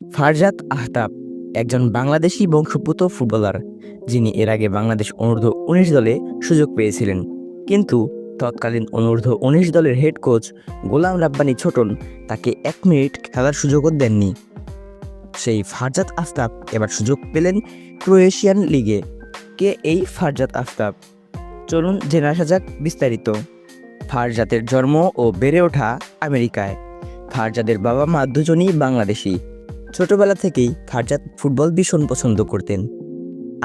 ফারজাত আহতাব একজন বাংলাদেশি বংশোদ্ভূত ফুটবলার, যিনি এর আগে বাংলাদেশ অনূর্ধ্ব উনিশ দলে সুযোগ পেয়েছিলেন। কিন্তু তৎকালীন অনূর্ধ্ব উনিশ দলের হেড কোচ গোলাম রাব্বানি ছোটন তাকে এক মিনিট খেলার সুযোগও দেননি। সেই ফারজাত আফতাব এবার সুযোগ পেলেন ক্রোয়েশিয়ান লিগে। কে এই ফারজাত আফতাব? চলুন জেনে আসা যাক বিস্তারিত। ফারজাতের জন্ম ও বেড়ে ওঠা আমেরিকায়। ফারজাদের বাবা মা দুজনই বাংলাদেশি। ছোটবেলা থেকেই ফারজাদ ফুটবল ভীষণ পছন্দ করতেন।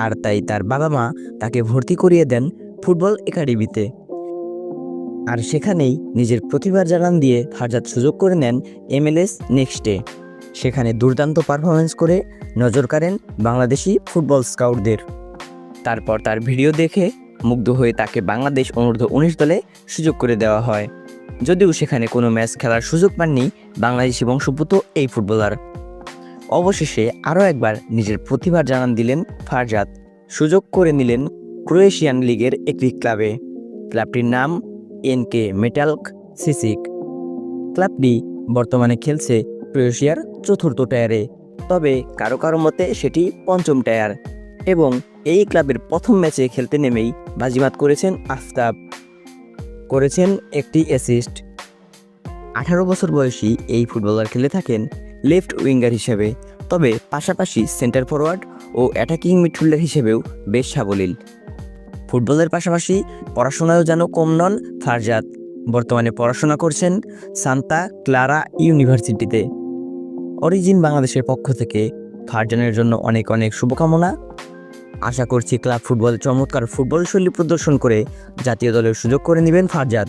আর তাই তার বাবা মা তাকে ভর্তি করিয়ে দেন ফুটবল একাডেমিতে। আর সেখানেই নিজের প্রতিভার জানান দিয়ে ফারজাদ সুযোগ করে নেন এমএলএস নেক্সটে সেখানে দুর্দান্ত পারফরমেন্স করে নজর কাড়েন বাংলাদেশি ফুটবল স্কাউটদের। তারপর তার ভিডিও দেখে মুগ্ধ হয়ে তাকে বাংলাদেশ অনূর্ধ্ব উনিশ দলে সুযোগ করে দেওয়া হয়। যদিও সেখানে কোনো ম্যাচ খেলার সুযোগ পাননি বাংলাদেশি বংশোদ্ভূত এই ফুটবলার। অবশেষে আরও একবার নিজের প্রতিভার জানান দিলেন ফারজাদ সুযোগ করে নিলেন ক্রোয়েশিয়ান লিগের একটি ক্লাবে। ক্লাবটির নাম এনকে মেটালক সিসিক। ক্লাবটি বর্তমানে খেলছে ক্রোয়েশিয়ার চতুর্থ টায়ারে, তবে কারও কারও মতে সেটি পঞ্চম টায়ার এবং এই ক্লাবের প্রথম ম্যাচে খেলতে নেমেই বাজিমাত করেছেন আফতাব। করেছেন একটি অ্যাসিস্ট। আঠারো বছর বয়সী এই ফুটবলার খেলে থাকেন লেফট উইঙ্গার হিসেবে, তবে পাশাপাশি সেন্টার ফরওয়ার্ড ও অ্যাটাকিং মিডফিল্ডার হিসেবেও বেশ সাবলীল। ফুটবলের পাশাপাশি পড়াশোনায়ও যেন কম নন ফারজাদ বর্তমানে পড়াশোনা করছেন সান্তা ক্লারা ইউনিভার্সিটিতে। অরিজিন বাংলাদেশের পক্ষ থেকে ফারজানের জন্য অনেক অনেক শুভকামনা। আশা করছি ক্লাব ফুটবল চমৎকার ফুটবল শৈলী প্রদর্শন করে জাতীয় দলের সুযোগ করে নেবেন ফারজাদ